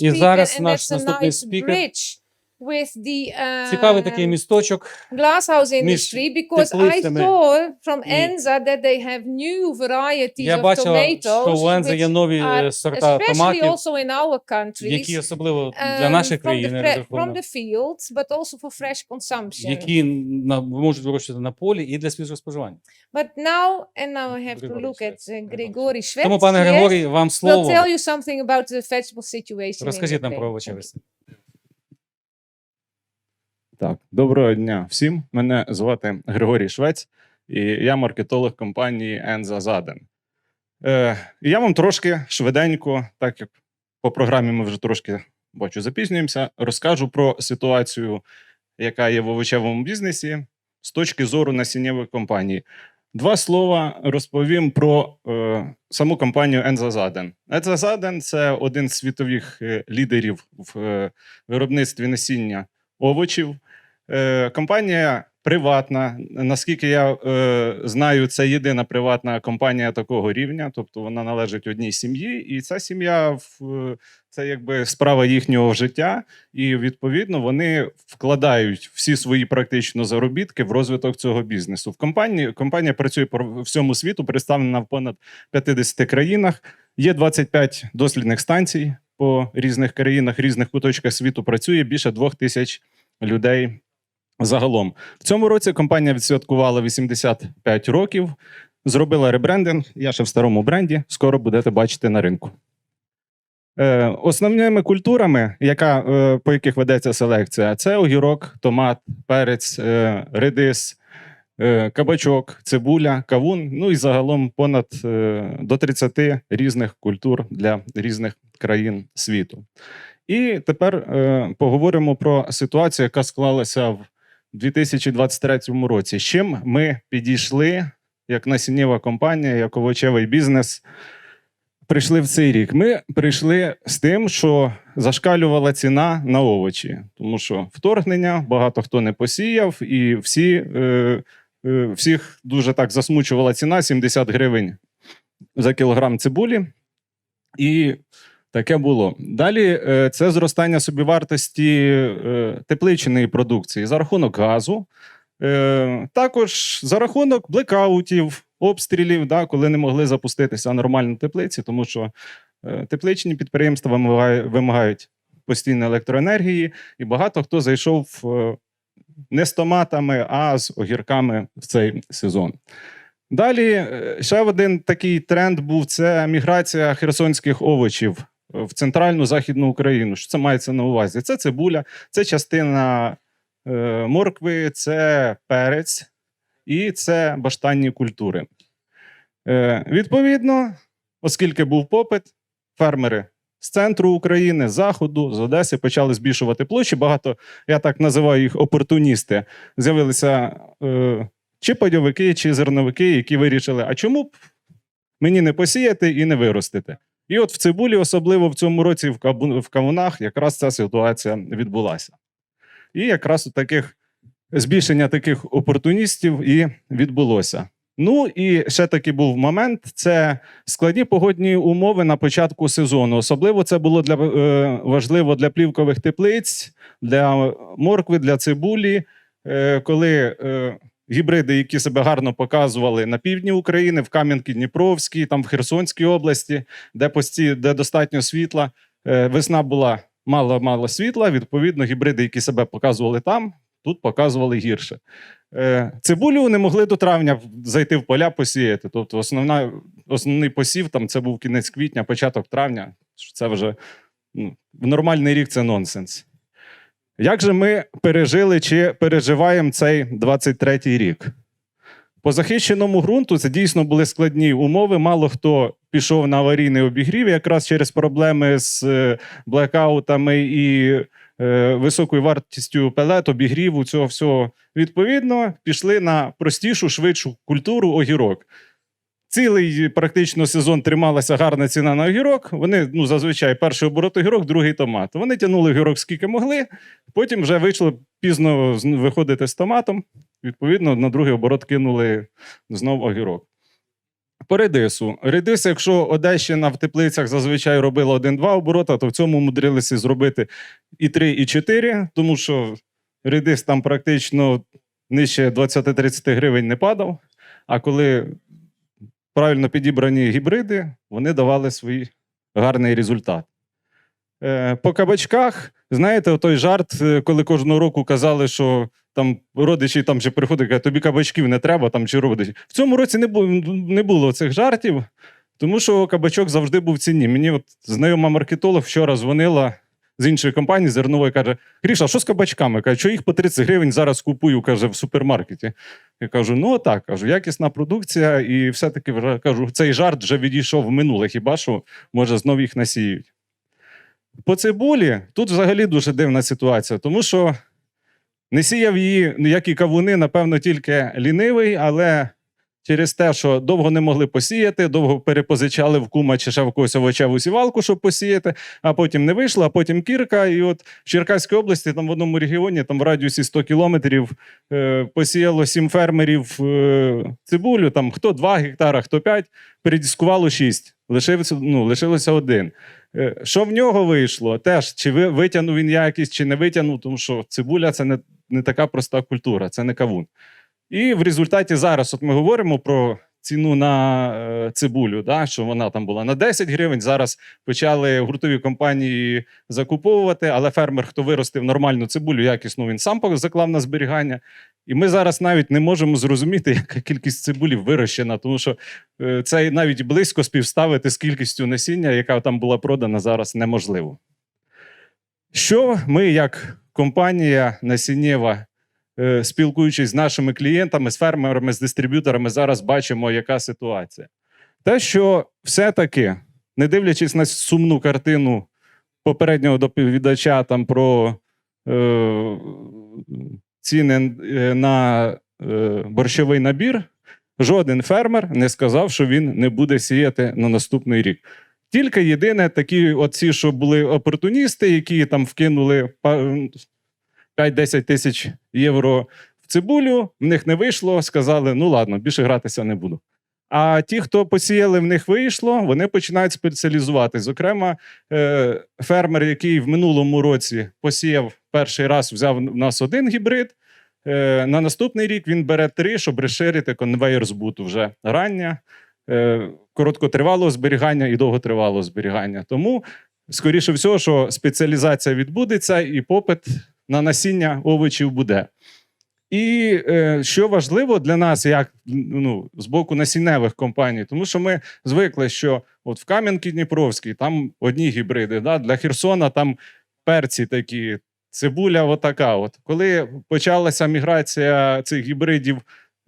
І зараз наш наступний спікер. With the Цікавий такий um, місточок. glasshouse industry because I saw from Enza that they have new varieties Я of бачила, що tomatoes, у Ензи є нові е, сорта especially томатів, also in our які countries, особливо для um, нашої from, the fre- from the fields, but also for fresh consumption. які на, можуть вирощувати на полі і для свіжого споживання. But now, and now I have to look at Швець, uh, Григорій Shvets Тому, пане Григорій, вам слово. tell you something about the vegetable situation Розкажіть нам про овочевиці. Так, доброго дня всім. Мене звати Григорій Швець, і я маркетолог компанії Енза Заден. Е, я вам трошки швиденько, так як по програмі ми вже трошки бачу, запізнюємося, розкажу про ситуацію, яка є в овочевому бізнесі з точки зору насіннєвої компанії. Два слова розповім про е, саму компанію Енза Заден. Енза Заден це один з світових е, лідерів в е, виробництві насіння овочів. Е, компанія приватна. Наскільки я е, знаю, це єдина приватна компанія такого рівня, тобто вона належить одній сім'ї, і ця сім'я в- це якби справа їхнього життя, і відповідно вони вкладають всі свої практично заробітки в розвиток цього бізнесу. В компанії компанія працює по всьому світу, представлена в понад 50 країнах. Є 25 дослідних станцій по різних країнах, різних куточках світу. Працює більше двох тисяч людей загалом. В цьому році компанія відсвяткувала 85 років, зробила ребрендинг. Я ще в старому бренді. Скоро будете бачити на ринку. Е, основними культурами, яка, е, по яких ведеться селекція, це огірок, томат, перець, е, редис, е, кабачок, цибуля, кавун. Ну і загалом понад е, до 30 різних культур для різних країн світу. І тепер е, поговоримо про ситуацію, яка склалася в 2023 році. З чим ми підійшли як насіннєва компанія, як овочевий бізнес. Прийшли в цей рік. Ми прийшли з тим, що зашкалювала ціна на овочі, тому що вторгнення багато хто не посіяв, і всі, е, е, всіх дуже так засмучувала ціна 70 гривень за кілограм цибулі. І Таке було. Далі е, це зростання собівартості е, тепличної продукції за рахунок газу, е, також за рахунок блекаутів, обстрілів, да, коли не могли запуститися нормально теплиці, тому що тепличні підприємства вимагають постійної електроенергії, і багато хто зайшов не з томатами, а з огірками в цей сезон. Далі ще один такий тренд був: це міграція херсонських овочів в центральну західну Україну. Що це мається на увазі? Це цибуля, це частина е, моркви, це перець і це баштанні культури. Е, відповідно, оскільки був попит, фермери з центру України, з заходу, з Одеси почали збільшувати площі. Багато, я так називаю їх опортуністи, з'явилися е, чи пайовики, чи зерновики, які вирішили, а чому б мені не посіяти і не виростити? І от в цибулі, особливо в цьому році, в, в кавунах, якраз ця ситуація відбулася. І якраз от таких збільшення таких опортуністів і відбулося. Ну і ще такий був момент: це складні погодні умови на початку сезону. Особливо це було для е, важливо для плівкових теплиць, для моркви, для цибулі, е, коли е, гібриди, які себе гарно показували на півдні України, в Кам'янки Дніпровській, там в Херсонській області, де пості, де достатньо світла. Е, весна була мало-мало світла. Відповідно, гібриди, які себе показували там, тут показували гірше. Е, цибулю не могли до травня зайти в поля посіяти. Тобто, основна, основний посів там це був кінець квітня, початок травня. Це вже ну, в нормальний рік це нонсенс. Як же ми пережили чи переживаємо цей 23-й рік? По захищеному ґрунту це дійсно були складні умови. Мало хто пішов на аварійний обігрів якраз через проблеми з е, блекаутами і е, високою вартістю пелет, обігріву, цього всього. Відповідно, пішли на простішу, швидшу культуру огірок. Цілий практично сезон трималася гарна ціна на огірок. Вони ну, зазвичай перший оборот огірок, другий томат. Вони тягнули огірок скільки могли, потім вже вийшло пізно виходити з томатом. Відповідно, на другий оборот кинули знов огірок. По редису. Редис, якщо Одещина в теплицях зазвичай робила 1-2 оборота, то в цьому мудрилися зробити і 3, і 4, тому що редис там практично нижче 20-30 гривень не падав. А коли правильно підібрані гібриди, вони давали свій гарний результат. Е, По кабачках, знаєте, той жарт, е, коли кожного року казали, що там родичі там чи приходять, кажуть, тобі кабачків не треба, там чи родичі. В цьому році не було, не було цих жартів, тому що кабачок завжди був в ціні. Мені от знайома маркетолог вчора дзвонила з іншої компанії зернової, каже: Гріша, що з кабачками? Каже, що їх по 30 гривень зараз купую, каже, в супермаркеті. Я кажу: ну так, кажу, якісна продукція, і все-таки вже кажу, цей жарт вже відійшов в минуле, хіба що може знов їх насіють. По цибулі тут взагалі дуже дивна ситуація, тому що не сіяв її, ну, як і кавуни, напевно, тільки лінивий, але через те, що довго не могли посіяти, довго перепозичали в кума чи ще в когось овочеву сівалку, щоб посіяти, а потім не вийшло, а потім кірка. І от в Черкаській області, там в одному регіоні, там в радіусі 100 кілометрів, е, посіяло сім фермерів е, цибулю, там хто 2 гектара, хто 5, передіскувало 6. Лишився, ну, лишилося один. Е, Що в нього вийшло? Теж чи ви, витягнув він якість, чи не витягнув, тому що цибуля це не, не така проста культура, це не кавун. І в результаті зараз, от ми говоримо про ціну на е, цибулю, да, що вона там була на 10 гривень. Зараз почали гуртові компанії закуповувати, але фермер, хто виростив нормальну цибулю, якісну, він сам заклав на зберігання. І ми зараз навіть не можемо зрозуміти, яка кількість цибулі вирощена, тому що е, це навіть близько співставити з кількістю насіння, яка там була продана зараз, неможливо. Що ми, як компанія насіннєва, спілкуючись з нашими клієнтами, з фермерами, з дистриб'юторами, зараз бачимо, яка ситуація. Те, що все-таки, не дивлячись на сумну картину попереднього доповідача там про е, ціни е, на е, борщовий набір, жоден фермер не сказав, що він не буде сіяти на наступний рік. Тільки єдине, такі оці, що були опортуністи, які там вкинули 5-10 тисяч євро в цибулю, в них не вийшло, сказали: ну ладно, більше гратися не буду. А ті, хто посіяли, в них вийшло, вони починають спеціалізуватись. Зокрема, е, фермер, який в минулому році посіяв перший раз, взяв в нас один гібрид. е, На наступний рік він бере три, щоб розширити конвейер збуту вже рання, е, короткотривалого зберігання і довготривалого зберігання. Тому, скоріше всього, що спеціалізація відбудеться і попит на насіння овочів буде. І е, що важливо для нас, як ну, з боку насінневих компаній, тому що ми звикли, що от в Кам'янки Дніпровській там одні гібриди, да? для Херсона там перці такі, цибуля отака. От. Коли почалася міграція цих гібридів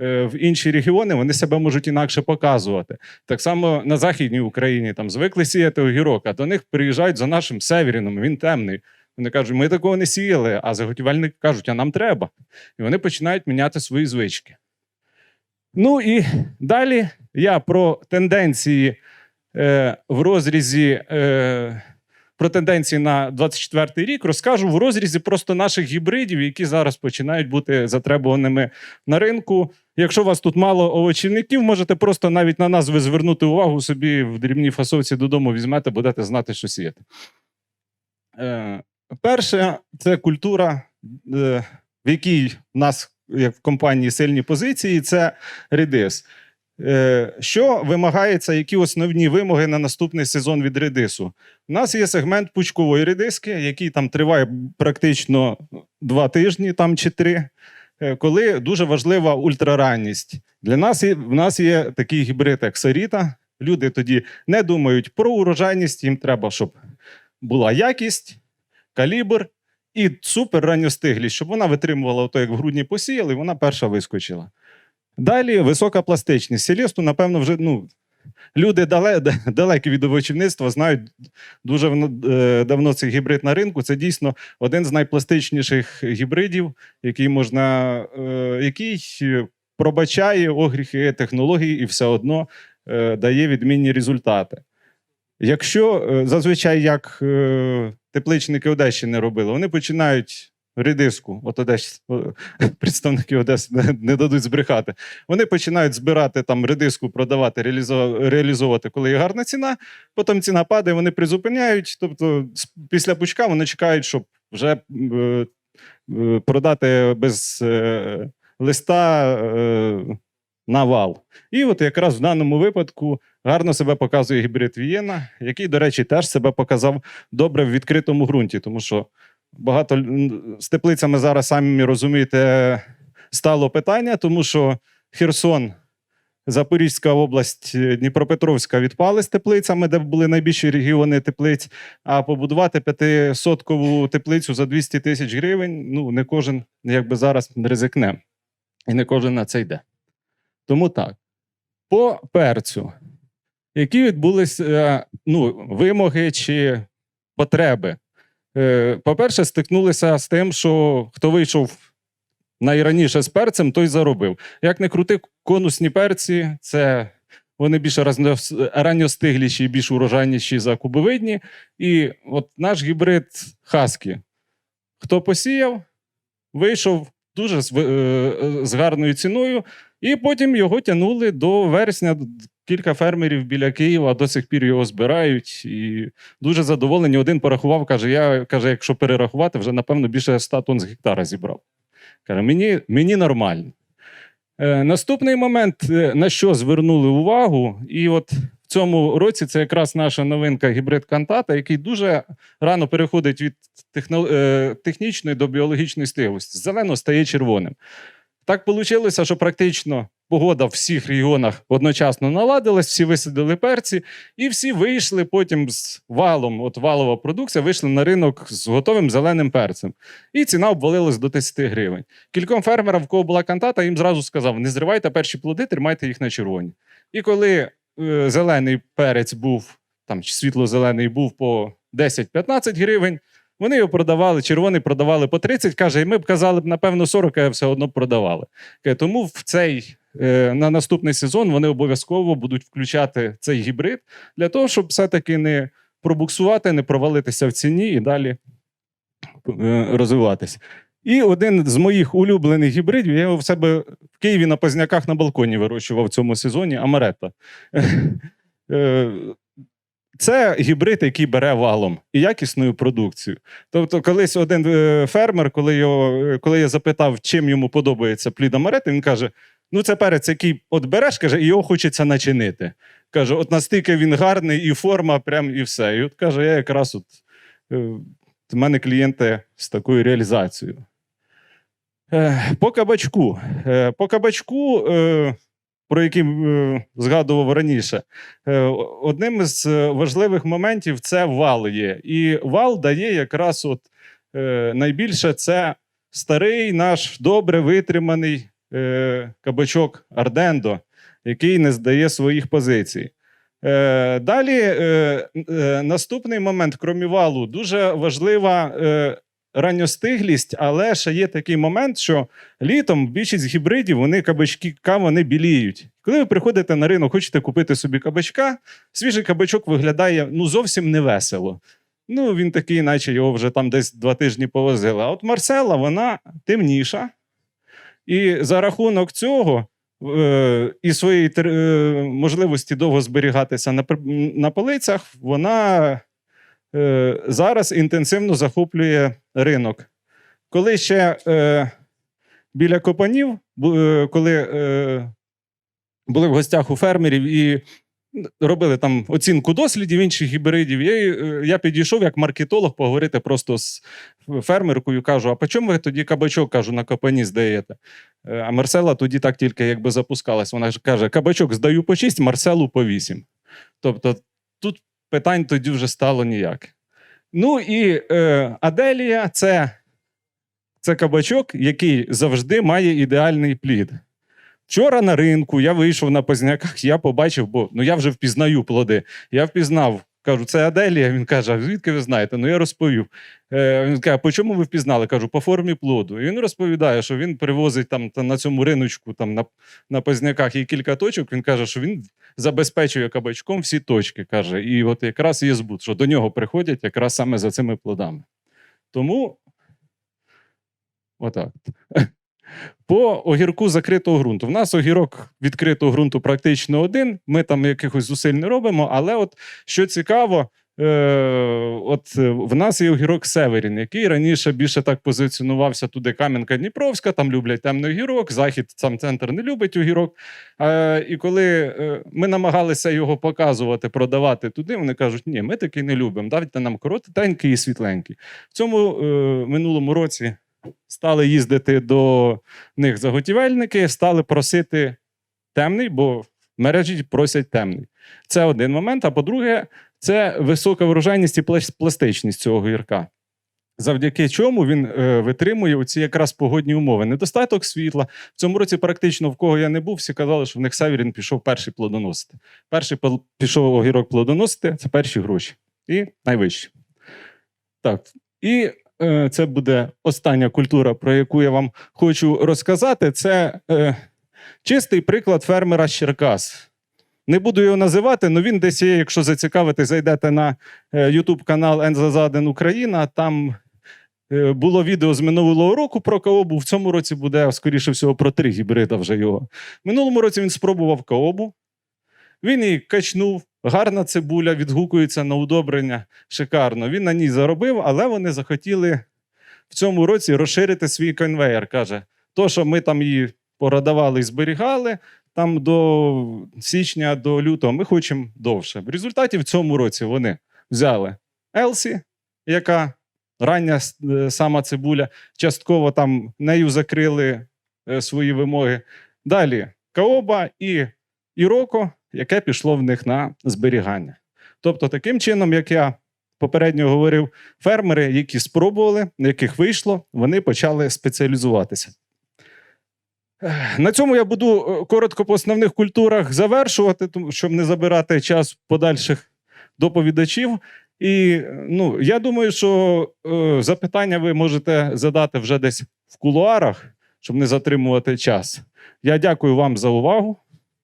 е, в інші регіони, вони себе можуть інакше показувати. Так само на Західній Україні там звикли сіяти огірок, а до них приїжджають за нашим северіном, він темний. Вони кажуть, ми такого не сіяли, а заготівельники кажуть, а нам треба. І вони починають міняти свої звички. Ну і далі я про тенденції е, в розрізі. Е, про тенденції на 24 рік розкажу в розрізі просто наших гібридів, які зараз починають бути затребуваними на ринку. Якщо у вас тут мало овочівників, можете просто навіть на назви звернути увагу собі в дрібній фасовці додому візьмете, будете знати, що сіяти. Е, перше, це культура, е, в якій в нас, як в компанії, сильні позиції, це редис. Е, Що вимагається, які основні вимоги на наступний сезон від редису? У нас є сегмент пучкової редиски, який там триває практично два тижні, там чи три, е, коли дуже важлива ультраранність. Для нас в нас є такий гібрид, як Саріта. Люди тоді не думають про урожайність, їм треба, щоб була якість, калібр і супер ранньостиглість, щоб вона витримувала ото, як в грудні посіяли, і вона перша вискочила. Далі висока пластичність. Селісту, напевно, вже ну, люди далекі від овочівництва знають дуже е, давно цей гібрид на ринку. Це дійсно один з найпластичніших гібридів, який можна, е, який пробачає огріхи технологій і все одно е, дає відмінні результати. Якщо зазвичай як тепличники Одещини робили, вони починають редиску, от Одесь, представники Одеси не, дадуть збрехати. Вони починають збирати там редиску, продавати, реалізо- реалізовувати, коли є гарна ціна. Потім ціна падає, вони призупиняють. Тобто, після пучка вони чекають, щоб вже е, е, продати без е, листа на вал. І от якраз в даному випадку гарно себе показує гібрид Вієна, який, до речі, теж себе показав добре в відкритому ґрунті, тому що багато з теплицями зараз, самі розумієте, стало питання, тому що Херсон. Запорізька область, е, Дніпропетровська відпали з теплицями, де були найбільші регіони теплиць. А побудувати п'ятисоткову теплицю за 200 тисяч гривень, ну не кожен якби зараз ризикне. І не кожен на це йде. Тому так. По перцю, які відбулись е, ну, вимоги чи потреби? Е, По-перше, стикнулися з тим, що хто вийшов найраніше з перцем, той заробив. Як не крути, конусні перці це вони більш ранньостигліші більш урожайніші за кубовидні. І от наш гібрид Хаскі. Хто посіяв, вийшов дуже з, е, гарною ціною, і потім його тягнули до вересня. Кілька фермерів біля Києва до сих пір його збирають і дуже задоволені. Один порахував, каже: я каже, якщо перерахувати, вже напевно більше 100 тонн з гектара зібрав. Каже, мені, мені нормально. Е, наступний момент, е, на що звернули увагу, і от в цьому році це якраз наша новинка гібрид кантата, який дуже рано переходить від техно, е, технічної до біологічної стиглості. Зелено стає червоним. Так вийшло, що практично погода в всіх регіонах одночасно наладилась, всі висадили перці, і всі вийшли потім з валом, от валова продукція, вийшли на ринок з готовим зеленим перцем. І ціна обвалилась до 10 гривень. Кільком фермерам, в кого була кантата, їм зразу сказав: не зривайте перші плоди, тримайте їх на червоні. І коли е, зелений перець був, там світло-зелений був по 10-15 гривень, вони його продавали, червоний продавали по 30, каже, і ми б казали б, напевно, 40, а все одно продавали. Тому в цей, е, на наступний сезон вони обов'язково будуть включати цей гібрид для того, щоб все-таки не пробуксувати, не провалитися в ціні і далі е, розвиватися. І один з моїх улюблених гібридів, я його в себе в Києві на Позняках на балконі вирощував в цьому сезоні Амаретта. Це гібрид, який бере валом і якісною продукцією. Тобто, колись один е, фермер, коли, його, е, коли я запитав, чим йому подобається плід Амаретти, він каже: ну, це перець, який от береш, каже, і його хочеться начинити. Каже, от настільки він гарний, і форма, прям і все. І от каже, я якраз от. е, в мене клієнти з такою реалізацією. По кабачку. По кабачку, про який е, згадував раніше, е, одним з е, важливих моментів це вал є. І вал дає якраз от найбільше це старий наш добре витриманий кабачок Ардендо, який не здає своїх позицій. Далі наступний момент, крім валу, дуже важлива ранньостиглість, але ще є такий момент, що літом більшість гібридів вони кабачки вони біліють. Коли ви приходите на ринок, хочете купити собі кабачка, свіжий кабачок виглядає ну зовсім невесело. Ну, він такий, наче його вже там десь два тижні повозили. А от Марсела, вона темніша. І за рахунок цього е, і своєї е, можливості довго зберігатися на, на полицях, вона е, зараз інтенсивно захоплює ринок. Коли ще е, біля Копанів, е, коли е, були в гостях у фермерів і робили там оцінку дослідів інших гібридів, я, е, я підійшов як маркетолог поговорити просто з фермеркою. Кажу: а по чому ви тоді кабачок кажу, на Копані здаєте? Е, А Марсела тоді так тільки якби запускалась. Вона ж каже: кабачок здаю по 6, Марселу по 8. Тобто тут питань тоді вже стало ніяк. Ну і е, Аделія це, це кабачок, який завжди має ідеальний плід. Вчора на ринку я вийшов на позняках, я побачив, бо ну я вже впізнаю плоди. Я впізнав, кажу, це Аделія. Він каже: а звідки ви знаєте? Ну я розповів. Е, він каже, по чому ви впізнали? Кажу, по формі плоду. І він розповідає, що він привозить там та на цьому риночку, там на, на позняках є кілька точок. Він каже, що він забезпечує кабачком всі точки. каже. І от якраз є збут, що до нього приходять якраз саме за цими плодами. Тому Отак. По огірку закритого ґрунту. В нас огірок відкритого ґрунту практично один. Ми там якихось зусиль не робимо. Але от що цікаво, е, от е, в нас є огірок Северін, який раніше більше так позиціонувався туди Кам'янка Дніпровська, там люблять темний огірок, захід сам центр не любить огірок. Е, і коли е, ми намагалися його показувати, продавати туди, вони кажуть, ні, ми такий не любимо. Дайте нам коротенький і світленький. В цьому е, минулому році стали їздити до них заготівельники, стали просити темний, бо в мережі просять темний. Це один момент. А по-друге, це висока врожайність і пластичність цього гірка. Завдяки чому він е, витримує оці якраз погодні умови. Недостаток світла. В цьому році практично в кого я не був, всі казали, що в них Северін пішов перший плодоносити. Перший пішов огірок плодоносити це перші гроші. І найвищі. Так. І це буде остання культура, про яку я вам хочу розказати. Це е, чистий приклад фермера з Черкас. Не буду його називати, але він десь є, якщо зацікавити, зайдете на е, YouTube канал Ензазаден Україна. Там е, було відео з минулого року про каобу. В цьому році буде, скоріше всього, про три гібрида вже його. Минулому році він спробував каобу. Він її качнув. Гарна цибуля, відгукується на удобрення. Шикарно. Він на ній заробив, але вони захотіли в цьому році розширити свій конвейер. Каже, то, що ми там її продавали і зберігали, там до січня, до лютого, ми хочемо довше. В результаті в цьому році вони взяли Елсі, яка рання е, сама цибуля, частково там нею закрили е, свої вимоги. Далі Каоба і Іроко, яке пішло в них на зберігання. Тобто, таким чином, як я попередньо говорив, фермери, які спробували, на яких вийшло, вони почали спеціалізуватися. На цьому я буду е, коротко по основних культурах завершувати, щоб не забирати час подальших доповідачів. І ну, я думаю, що е, запитання ви можете задати вже десь в кулуарах, щоб не затримувати час. Я дякую вам за увагу.